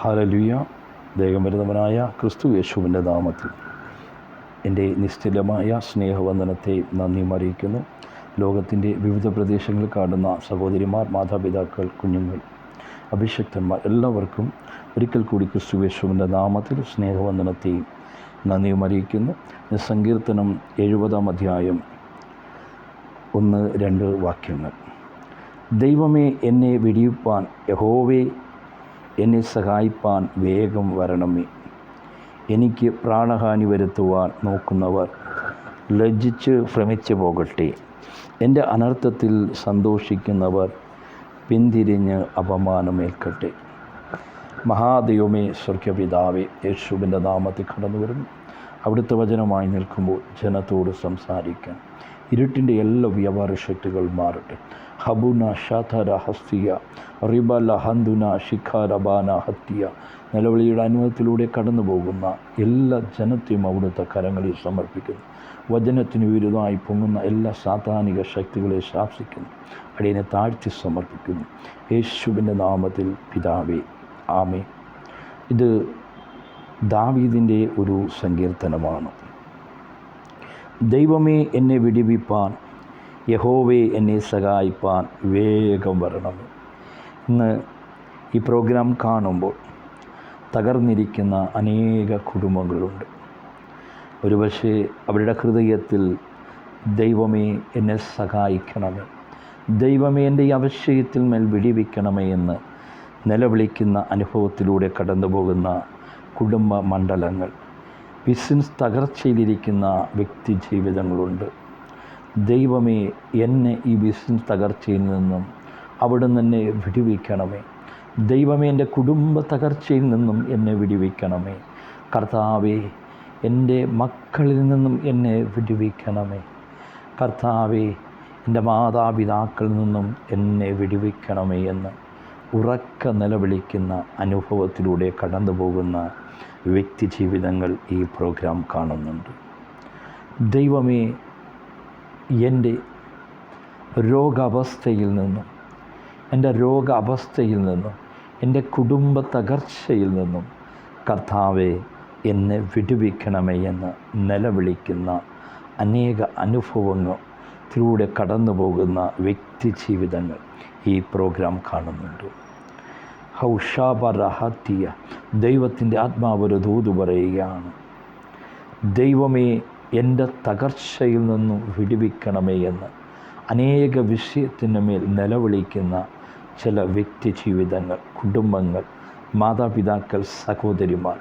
ഹാലലുയ ദേഹംവരുന്നവനായ ക്രിസ്തു യേശുവിന്റെ നാമത്തിൽ. എന്റെ നിശ്ചലമായ സ്നേഹവന്ദനത്തെ നന്ദിയും അറിയിക്കുന്നു ലോകത്തിന്റെ വിവിധ പ്രദേശങ്ങളിൽ കാണുന്ന സഹോദരിമാർ മാതാപിതാക്കൾ കുഞ്ഞുങ്ങൾ അഭിഷക്തന്മാർ എല്ലാവർക്കും ഒരിക്കൽ കൂടി ക്രിസ്തു യേശുവിന്റെ നാമത്തിൽ സ്നേഹവന്ദനത്തെ നന്ദിയും അറിയിക്കുന്നു സങ്കീർത്തനം എഴുപതാം അധ്യായം. ഒന്ന് രണ്ട് വാക്യങ്ങൾ. ദൈവമേ എന്നെ വെടിയുപ്പാൻ യഹോവേ എന്നെ സഹായിപ്പാൻ വേഗം വരണമേ. എനിക്ക് പ്രാണഹാനി വരുത്തുവാൻ നോക്കുന്നവർ ലജ്ജിച്ച് ഭ്രമിച്ചു പോകട്ടെ. എന്റെ അനർത്ഥത്തിൽ സന്തോഷിക്കുന്നവർ പിന്തിരിഞ്ഞ് അപമാനമേൽക്കട്ടെ. മഹാദൈവമേ സ്വർഗപിതാവേ യേശുവിന്റെ നാമത്തിൽ കടന്നു വരുന്നു. അവിടുത്തെ വചനമായി നിൽക്കുമ്പോൾ ജനത്തോട് സംസാരിക്കാൻ ഇരുട്ടിന്റെ എല്ലാ വ്യാപാര ശക്തികൾ മാറട്ടെ. ഹബുന ഷാഥര ഹസ്തിയ റിബല ഹന്തുന ശിഖാരബാന ഹത്തിയ നിലവിളിയുടെ അനുഭവത്തിലൂടെ കടന്നു പോകുന്ന എല്ലാ ജനത്തെയും അവിടുത്തെ കരങ്ങളിൽ സമർപ്പിക്കുന്നു. വചനത്തിന് വിരുദ്ധമായി പൊങ്ങുന്ന എല്ലാ സാധാനിക ശക്തികളെ ശാസിക്കുന്നു. അടിയനെ താഴ്ത്തി സമർപ്പിക്കുന്നു. യേശുവിന്റെ നാമത്തിൽ പിതാവേ ആമേ ഇത് ദാവീദിന്റെ ഒരു സങ്കീർത്തനമാണ്. ദൈവമേ എന്നെ വിടിവിപ്പാൻ യഹോവേ എന്നെ സഹായിപ്പാൻ വേഗം വരണം. ഇന്ന് ഈ പ്രോഗ്രാം കാണുമ്പോൾ തകർന്നിരിക്കുന്ന അനേക കുടുംബങ്ങളുണ്ട്. ഒരുപക്ഷെ അവരുടെ ഹൃദയത്തിൽ ദൈവമേ എന്നെ സഹായിക്കണമേ ദൈവമേ എന്റെ ഈ അവശ്യത്തിൽ മേൽ വിടിവിക്കണമേ എന്ന് നിലവിളിക്കുന്ന അനുഭവത്തിലൂടെ കടന്നു പോകുന്ന കുടുംബ മണ്ഡലങ്ങൾ ബിസിനസ് തകർച്ചയിലിരിക്കുന്ന വ്യക്തി ജീവിതങ്ങളുണ്ട്. ദൈവമേ എന്നെ ഈ ബിസിനസ് തകർച്ചയിൽ നിന്നും അവിടുന്ന് എന്നെ വിടിവിക്കണമേ ദൈവമേ എന്റെ കുടുംബ തകർച്ചയിൽ നിന്നും എന്നെ വിടിവിക്കണമേ കർത്താവേ എന്റെ മക്കളിൽ നിന്നും എന്നെ വിടിവിക്കണമേ കർത്താവേ എന്റെ മാതാപിതാക്കളിൽ നിന്നും എന്നെ വിടിവിക്കണമേ എന്ന് ഉറക്ക നിലവിളിക്കുന്ന അനുഭവത്തിലൂടെ കടന്നു പോകുന്ന വ്യക്തി ജീവിതങ്ങൾ ഈ പ്രോഗ്രാം കാണുന്നുണ്ട്. ദൈവമേ എന്റെ രോഗാവസ്ഥയിൽ നിന്നും എന്റെ രോഗാവസ്ഥയിൽ നിന്നും എന്റെ കുടുംബ തകർച്ചയിൽ നിന്നും കർത്താവെ എന്നെ വിടുവിക്കണമേ എന്ന് നിലവിളിക്കുന്ന അനേക അനുഭവങ്ങളിലൂടെ കടന്നു പോകുന്ന വ്യക്തി ജീവിതങ്ങൾ ഈ പ്രോഗ്രാം കാണുന്നുണ്ട്. ഹൗഷാബറഹത്തിയ ദൈവത്തിന്റെ ആത്മാവൊരു ദൂത് പറയുകയാണ്. ദൈവമേ എന്റെ തകർച്ചയിൽ നിന്നും വിടുവിക്കണമേ എന്ന്. അനേക വിഷയത്തിന് മേൽ നിലവിളിക്കുന്ന ചില വ്യക്തി ജീവിതങ്ങൾ കുടുംബങ്ങൾ മാതാപിതാക്കൾ സഹോദരിമാർ.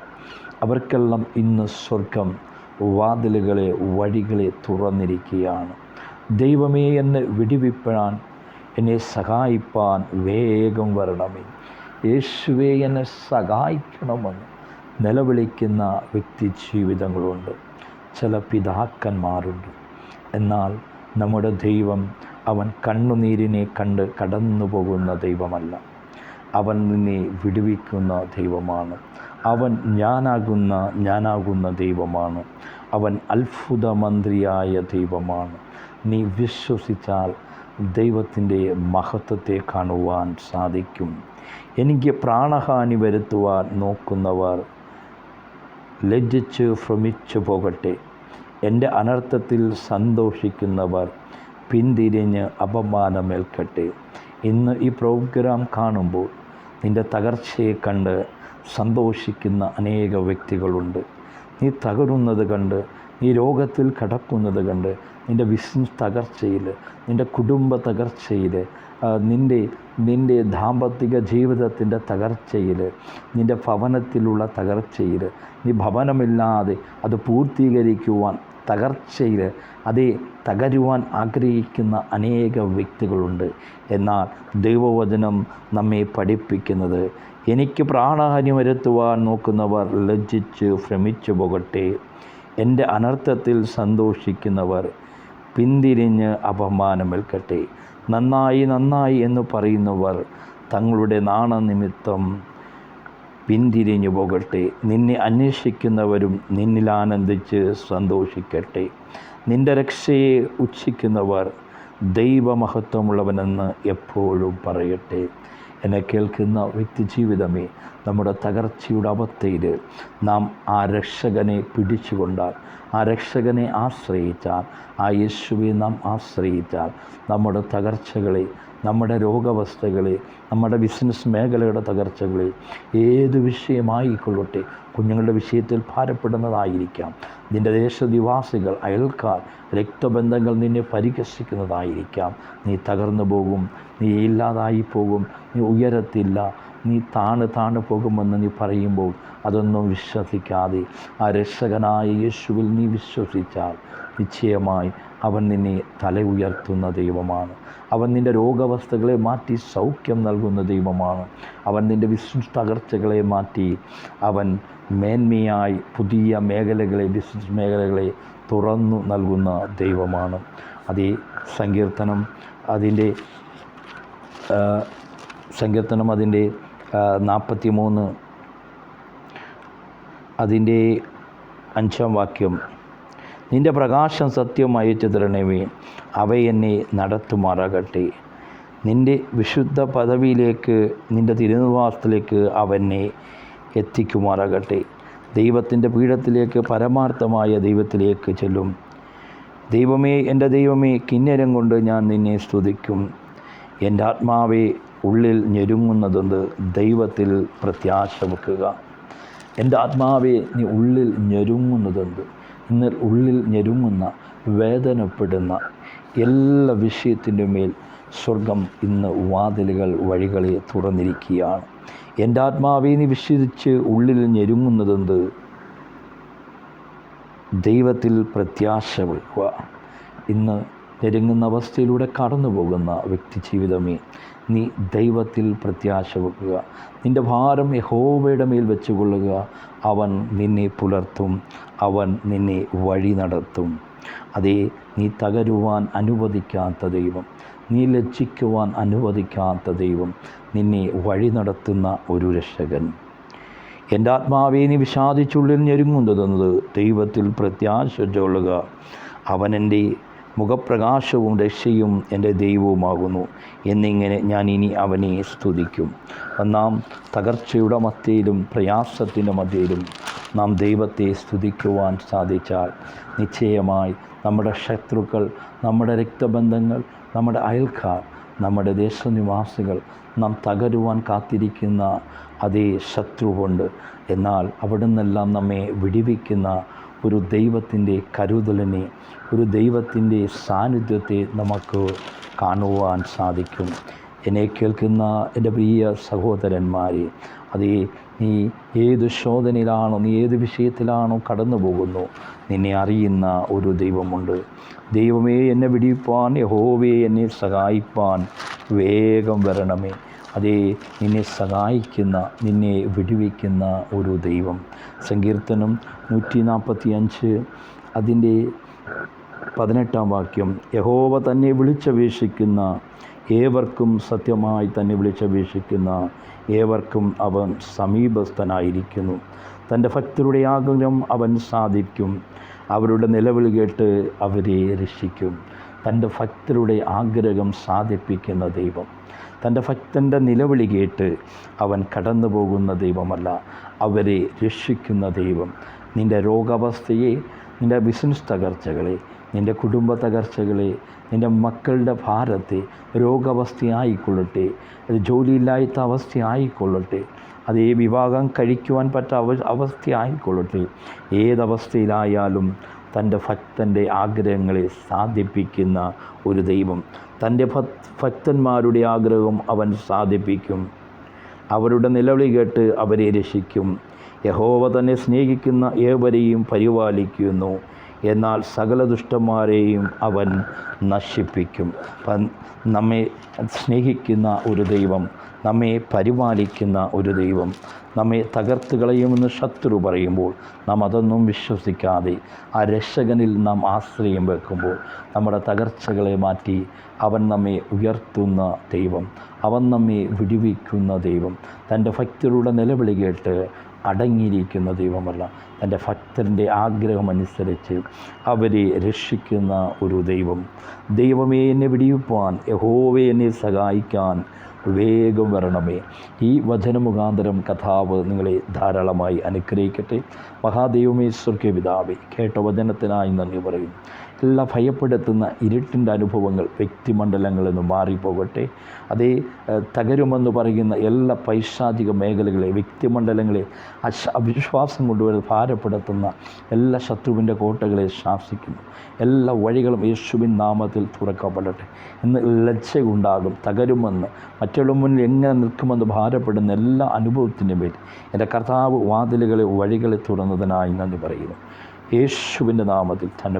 അവർക്കെല്ലാം ഇന്ന് സ്വർഗം വാതിലുകളെ വഴികളെ തുറന്നിരിക്കുകയാണ്. ദൈവമേ എന്നെ വിടിവിപ്പാൻ എന്നെ സഹായിപ്പാൻ വേഗം വരണമേ. യേശുവേ എന്നെ സഹായിക്കണമെന്ന് നിലവിളിക്കുന്ന വ്യക്തി ജീവിതങ്ങളുണ്ട്. ചില പിതാക്കന്മാരുണ്ട്. എന്നാൽ നമ്മുടെ ദൈവം അവൻ കണ്ണുനീരിനെ കണ്ട് കടന്നു പോകുന്ന ദൈവമല്ല. അവൻ നിന്നെ വിടുവിക്കുന്ന ദൈവമാണ്. അവൻ ഞാനാകുന്ന ഞാനാകുന്ന ദൈവമാണ്. അവൻ അത്ഭുത മന്ത്രിയായ ദൈവമാണ്. നീ വിശ്വസിച്ചാൽ ദൈവത്തിന്റെ മഹത്വത്തെ കാണുവാൻ സാധിക്കും. എനിക്ക് പ്രാണഹാനി വരുത്തുവാൻ നോക്കുന്നവർ ലജ്ജിച്ച് ഭ്രമിച്ചു പോകട്ടെ. എന്റെ അനർത്ഥത്തിൽ സന്തോഷിക്കുന്നവർ പിന്തിരിഞ്ഞ് അപമാനമേൽക്കട്ടെ. ഇന്ന് ഈ പ്രോഗ്രാം കാണുമ്പോൾ നിന്റെ തകർച്ചയെ കണ്ട് സന്തോഷിക്കുന്ന അനേക വ്യക്തികളുണ്ട്. നീ തകരുന്നത് കണ്ട് നീ രോഗത്തിൽ കിടക്കുന്നത് കണ്ട് നിന്റെ ബിസിനസ് തകർച്ചയിൽ നിന്റെ കുടുംബ തകർച്ചയിൽ നിന്റെ നിന്റെ ദാമ്പത്തിക ജീവിതത്തിന്റെ തകർച്ചയിൽ നിന്റെ ഭവനത്തിലുള്ള തകർച്ചയിൽ നീ ഭവനമില്ലാതെ അത് പൂർത്തീകരിക്കുവാൻ തകർച്ചയിൽ അതേ തകരുവാൻ ആഗ്രഹിക്കുന്ന അനേക വ്യക്തികളുണ്ട്. എന്നാൽ ദൈവവചനം നമ്മെ പഠിപ്പിക്കുന്നത് എനിക്ക് പ്രാണഹാനി വരുത്തുവാൻ നോക്കുന്നവർ ലജ്ജിച്ച് ഭ്രമിച്ചു പോകട്ടെ. എന്റെ അനർത്ഥത്തിൽ സന്തോഷിക്കുന്നവർ പിന്തിരിഞ്ഞ് അപമാനമേൽക്കട്ടെ. നന്നായി നന്നായി എന്ന് പറയുന്നവർ തങ്ങളുടെ നാണനിമിത്തം പിന്തിരിഞ്ഞു പോകട്ടെ. നിന്നെ അന്വേഷിക്കുന്നവരും നിന്നിൽ ആനന്ദിച്ച് സന്തോഷിക്കട്ടെ. നിന്റെ രക്ഷയെ ഉച്ഛിക്കുന്നവർ ദൈവമഹത്വമുള്ളവനെന്ന് എപ്പോഴും പറയട്ടെ. എന്നെ കേൾക്കുന്ന വ്യക്തി ജീവിതമേ നമ്മുടെ തകർച്ചയുടെ അവസ്ഥയിൽ നാം ആ രക്ഷകനെ പിടിച്ചുകൊണ്ടാൽ ആ രക്ഷകനെ ആശ്രയിച്ചാൽ ആ യേശുവിനെ നാം ആശ്രയിച്ചാൽ നമ്മുടെ തകർച്ചകളെ നമ്മുടെ രോഗാവസ്ഥകളെ നമ്മുടെ ബിസിനസ് മേഖലയുടെ തകർച്ചകളെ ഏത് വിഷയമായിക്കൊള്ളട്ടെ കുഞ്ഞുങ്ങളുടെ വിഷയത്തിൽ ഭാരപ്പെടുന്നതായിരിക്കാം. നിന്റെ ദേശനിവാസികൾ അയൽക്കാർ രക്തബന്ധങ്ങൾ നിന്നെ പരിഹസിക്കുന്നതായിരിക്കാം. നീ തകർന്നു പോകും നീ ഇല്ലാതായി പോകും നീ ഉയരത്തില്ല നീ താണ് താണ് പോകുമെന്ന് നീ പറയുമ്പോൾ അതൊന്നും വിശ്വസിക്കാതെ ആ രക്ഷകനായ യേശുവിൽ നീ വിശ്വസിച്ചാൽ നിശ്ചയമായി അവൻ നിന്നെ തല ഉയർത്തുന്ന ദൈവമാണ്. അവൻ നിന്റെ രോഗാവസ്ഥകളെ മാറ്റി സൗഖ്യം നൽകുന്ന ദൈവമാണ്. അവൻ നിന്റെ ബിസിനസ് തകർച്ചകളെ മാറ്റി അവൻ മേന്മയായി പുതിയ മേഖലകളെ ബിസിനസ് മേഖലകളെ തുറന്നു നൽകുന്ന ദൈവമാണ്. അതേ സങ്കീർത്തനം അതിന്റെ സങ്കീർത്തനം അതിന്റെ നാൽപ്പത്തി മൂന്ന് അതിന്റെ അഞ്ചാം വാക്യം. നിന്റെ പ്രകാശം സത്യം അയച്ചു തരണമേ അവ എന്നെ നടത്തുമാറാകട്ടെ. നിന്റെ വിശുദ്ധ പദവിയിലേക്ക് നിന്റെ തിരുനിവാസത്തിലേക്ക് അവനെ എത്തിക്കുമാറാകട്ടെ. ദൈവത്തിന്റെ പീഠത്തിലേക്ക് പരമാർത്ഥമായ ദൈവത്തിലേക്ക് ചെല്ലും. ദൈവമേ എന്റെ ദൈവമേ കിന്നരം കൊണ്ട് ഞാൻ നിന്നെ സ്തുതിക്കും. എന്റെ ആത്മാവെ ഉള്ളിൽ ഞെരുങ്ങുന്നതെന്ത്? ദൈവത്തിൽ പ്രത്യാശ വെക്കുക. എന്റെ ആത്മാവെ നീ ഉള്ളിൽ ഞെരുങ്ങുന്നതെന്ത്? ഇന്ന് ഉള്ളിൽ ഞെരുങ്ങുന്ന വേദനപ്പെടുന്ന എല്ലാ വിഷയത്തിന്റെ മേൽ സ്വർഗം ഇന്ന് വാതിലുകൾ വഴികളെ തുറന്നിരിക്കുകയാണ്. എന്റെ ആത്മാവെ നീ വിശ്വസിച്ച് ഉള്ളിൽ ഞെരുങ്ങുന്നതെന്ത്? ദൈവത്തിൽ പ്രത്യാശ വെക്കുക. ഇന്ന് ഞെരുങ്ങുന്ന അവസ്ഥയിലൂടെ കടന്നു പോകുന്ന വ്യക്തി ജീവിതമേ നീ ദൈവത്തിൽ പ്രത്യാശ വെക്കുക. നിന്റെ ഭാരം യഹോവയുടെ മേൽ വെച്ചുകൊള്ളുക. അവൻ നിന്നെ പുലർത്തും. അവൻ നിന്നെ വഴി നടത്തും. അതേ നീ തകരുവാൻ അനുവദിക്കാത്ത ദൈവം. നീ ലജ്ജിക്കുവാൻ അനുവദിക്കാത്ത ദൈവം. നിന്നെ വഴി നടത്തുന്ന ഒരു രക്ഷകൻ. എന്റെ ആത്മാവെ നീ വിഷാദിച്ചുള്ളിൽ ഞെരുങ്ങുന്നതെന്നത് ദൈവത്തിൽ പ്രത്യാശ ചൊള്ളുക അവൻ എന്റെ മുഖപ്രകാശവും രക്ഷയും എന്റെ ദൈവവുമാകുന്നു. എന്നിങ്ങനെ ഞാൻ ഇനി അവനെ സ്തുതിക്കും. നാം തകർച്ചയുടെ മധ്യയിലും പ്രയാസത്തിന്റെ മധ്യയിലും നാം ദൈവത്തെ സ്തുതിക്കുവാൻ സാധിച്ചാൽ നിശ്ചയമായി നമ്മുടെ ശത്രുക്കൾ നമ്മുടെ രക്തബന്ധങ്ങൾ നമ്മുടെ അയൽക്കാർ നമ്മുടെ ദേശനിവാസികൾ നാം തകരുവാൻ കാത്തിരിക്കുന്ന അതേ ശത്രുവുണ്ട്. എന്നാൽ അവിടുന്നെല്ലാം നമ്മെ വിടിവിക്കുന്ന ഒരു ദൈവത്തിന്റെ കരുതലിനെ ഒരു ദൈവത്തിന്റെ സാന്നിധ്യത്തെ നമുക്ക് കാണുവാൻ സാധിക്കും. എന്നെ കേൾക്കുന്ന എന്റെ പ്രിയ സഹോദരന്മാരെ അതേ നീ ഏത് ശോധനയിലാണോ നീ ഏത് വിഷയത്തിലാണോ കടന്നു പോകുന്നു നിന്നെ അറിയുന്ന ഒരു ദൈവമുണ്ട്. ദൈവമേ എന്നെ വിടിപ്പാൻ യഹോവേ എന്നെ സഹായിപ്പാൻ വേഗം വരണമേ. അതേ നിന്നെ സഹായിക്കുന്ന നിന്നെ വിടുവിക്കുന്ന ഒരു ദൈവം. സങ്കീർത്തനം നൂറ്റി നാൽപ്പത്തി അഞ്ച് അതിന്റെ പതിനെട്ടാം വാക്യം. യഹോവ തന്നെ വിളിച്ചപേക്ഷിക്കുന്ന ഏവർക്കും സത്യമായി തന്നെ വിളിച്ചപേക്ഷിക്കുന്ന ഏവർക്കും അവൻ സമീപസ്ഥനായിരിക്കുന്നു. തന്റെ ഭക്തരുടെ ആഗ്രഹം അവൻ സാധിക്കും. അവരുടെ നിലവിളി കേട്ട് അവരെ രക്ഷിക്കും. തന്റെ ഭക്തരുടെ ആഗ്രഹം സാധിപ്പിക്കുന്ന ദൈവം. തന്റെ ഭക്തന്റെ നിലവിളി കേട്ട് അവൻ കടന്നു പോകുന്ന ദൈവമല്ല അവരെ രക്ഷിക്കുന്ന ദൈവം. നിന്റെ രോഗാവസ്ഥയെ നിന്റെ ബിസിനസ് തകർച്ചകളെ നിന്റെ കുടുംബ തകർച്ചകളെ നിന്റെ മക്കളുടെ ഭാരത്തെ രോഗാവസ്ഥയായിക്കൊള്ളട്ടെ അത് ജോലിയില്ലാത്ത അവസ്ഥയായിക്കൊള്ളട്ടെ അത് ഈ വിവാഹം കഴിക്കുവാൻ പറ്റ അവ അവസ്ഥയായിക്കൊള്ളട്ടെ. ഏതവസ്ഥയിലായാലും തന്റെ ഭക്തന്റെ ആഗ്രഹങ്ങളെ സാധിപ്പിക്കുന്ന ഒരു ദൈവം. തന്റെ ഭക് ഭക്തന്മാരുടെ ആഗ്രഹം അവൻ സാധിപ്പിക്കും. അവരുടെ നിലവിളി കേട്ട് അവരെ രക്ഷിക്കും. യഹോവ തന്നെ സ്നേഹിക്കുന്ന ഏവരെയും പരിപാലിക്കുന്നു. എന്നാൽ സകല ദുഷ്ടന്മാരെയും അവൻ നശിപ്പിക്കും. നമ്മെ സ്നേഹിക്കുന്ന ഒരു ദൈവം നമ്മെ പരിപാലിക്കുന്ന ഒരു ദൈവം. നമ്മെ തകർത്ത് കളയുമെന്ന് ശത്രു പറയുമ്പോൾ നാം അതൊന്നും വിശ്വസിക്കാതെ ആ രക്ഷകനിൽ നാം ആശ്രയം വെക്കുമ്പോൾ നമ്മുടെ തകർച്ചകളെ മാറ്റി അവൻ നമ്മെ ഉയർത്തുന്ന ദൈവം അവൻ നമ്മെ വിടിവിക്കുന്ന ദൈവം തന്റെ ഭക്തരുടെ നിലവിളി കേട്ട് അടങ്ങിയിരിക്കുന്ന ദൈവമല്ല. തന്റെ ഭക്തന്റെ ആഗ്രഹമനുസരിച്ച് അവരെ രക്ഷിക്കുന്ന ഒരു ദൈവം. ദൈവമേ എന്നെ വിടിയിപ്പാൻ യഹോവെ എന്നെ സഹായിക്കാൻ വേഗം വരണമേ. ഈ വചനമുഖാന്തരം കഥാവ് നിങ്ങളെ ധാരാളമായി അനുഗ്രഹിക്കട്ടെ. മഹാദൈവമേ സ്വർഗീയ പിതാവേ കേട്ട വചനത്തിനായി നന്ദി പറയുന്നു. എല്ലാ ഭയപ്പെടുത്തുന്ന ഇരുട്ടിന്റെ അനുഭവങ്ങൾ വ്യക്തിമണ്ഡലങ്ങളിൽ നിന്ന് മാറിപ്പോകട്ടെ. അതേ തകരുമെന്ന് പറയുന്ന എല്ലാ പൈശാചിക മേഖലകളെ വ്യക്തിമണ്ഡലങ്ങളെ അശ അവിശ്വാസം കൊണ്ടുവരുന്ന ഭാരപ്പെടുത്തുന്ന എല്ലാ ശത്രുവിന്റെ കോട്ടകളെ ശാസിക്കുന്നു. എല്ലാ വഴികളും യേശുവിൻ നാമത്തിൽ തുറക്കപ്പെടട്ടെ. ഇന്ന് ലജ്ജയുണ്ടാകും തകരുമെന്ന്. മറ്റുള്ള മുന്നിൽ എങ്ങനെ നിൽക്കുമെന്ന് ഭാരപ്പെടുന്ന എല്ലാ അനുഭവത്തിന്റെ പേരിൽ എന്റെ കർത്താവ് വാതിലുകളെ വഴികളെ തുറന്നതിനായി നന്ദി പറയുന്നു. യേശുവിന്റെ നാമത്തിൽ തന്നെ